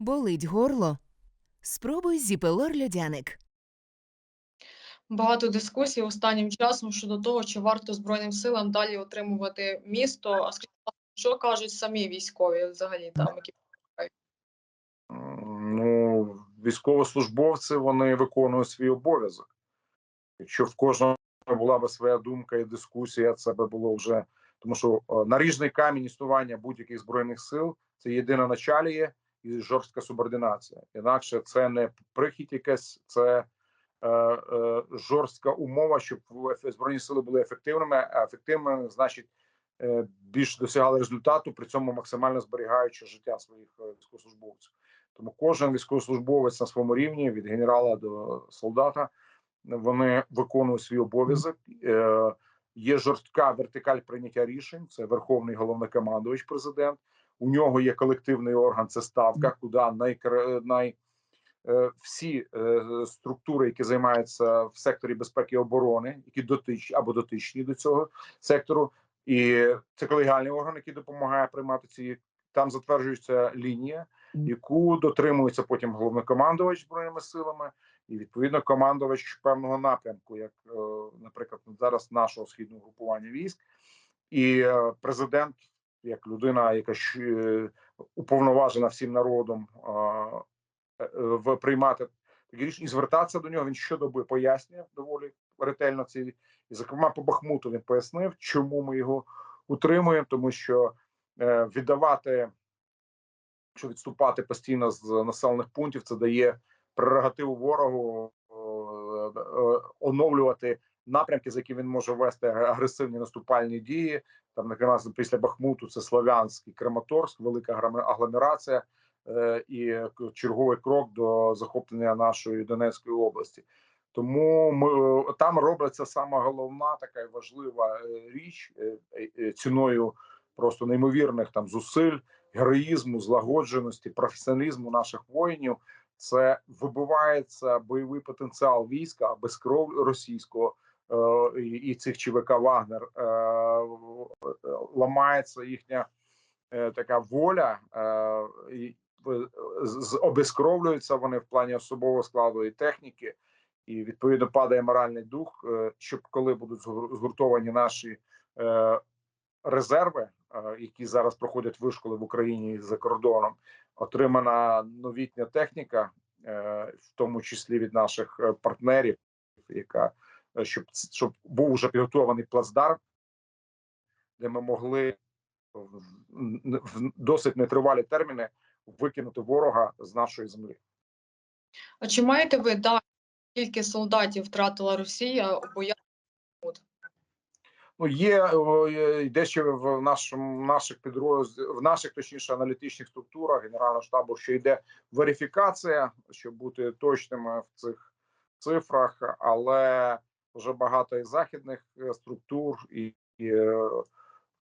Болить горло? Спробуй зіпелор льодяник. Багато дискусій останнім часом щодо того, чи варто Збройним силам далі отримувати місто. А скажіть, що кажуть самі військові взагалі там, які Ну, військовослужбовці вони виконують свій обов'язок. Якщо в кожного була би своя думка і дискусія, це би було вже тому, що е, наріжний камінь існування будь-яких збройних сил це єдина началіє і жорстка субординація. Інакше це не прихід, якась це е, е, жорстка умова, щоб збройні сили були ефективними. А ефективними значить е, більш досягали результату, при цьому максимально зберігаючи життя своїх е, військовослужбовців. Тому кожен військовослужбовець на своєму рівні від генерала до солдата вони виконують свій обов'язок. Е, Є жорстка вертикаль прийняття рішень. Це верховний головнокомандувач, президент. У нього є колективний орган. Це ставка, куди найкр... най е, всі е, структури, які займаються в секторі безпеки і оборони, які дотичні або дотичні до цього сектору, і це колегіальний орган, який допомагає приймати ці. Там затверджується лінія, яку дотримується потім головнокомандувач збройними силами, і відповідно командувач певного напрямку, як, е, наприклад, зараз нашого східного групування військ, і президент, як людина, яка е, уповноважена всім народом е, е, в приймати такі рішення і звертатися до нього. Він щодоби пояснює доволі ретельно ці, і зокрема по Бахмуту він пояснив, чому ми його утримуємо, тому що віддавати, що відступати постійно з населених пунктів, це дає прерогативу ворогу оновлювати напрямки, за які він може вести агресивні наступальні дії. Там, наприклад, після Бахмуту це Слов'янськ і Краматорськ, велика агломерація е, і черговий крок до захоплення нашої Донецької області. Тому ми е, там робиться сама головна така важлива е, річ ціною просто неймовірних там зусиль, героїзму, злагодженості, професіоналізму наших воїнів. Це вибивається бойовий потенціал війська без кров російського і, і цих ЧВК Вагнер. Е, ламається їхня е, така воля, е, обезкровлюються вони в плані особового складу і техніки, і відповідно падає моральний дух. е, Щоб коли будуть згур- згуртовані наші е, резерви, е, які зараз проходять вишколи в Україні за кордоном, отримана новітня техніка, е, в тому числі від наших е, партнерів, яка е, щоб щоб був вже підготований плацдарм, де ми могли в, в досить нетривалі терміни викинути ворога з нашої землі. А чи маєте ви дані, скільки солдатів втратила Росія у боях? Ну, є о, є дещо в нашому наших підрозділах, в наших точніше аналітичних структурах Генерального штабу, що йде верифікація, щоб бути точними в цих цифрах, але вже багато і західних е, структур і, і е,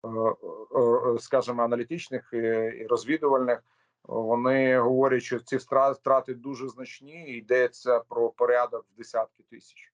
е, скажімо, аналітичних і, розвідувальних. Вони говорять, що ці втра- втрати дуже значні. і Йдеться про порядок в десятки тисяч.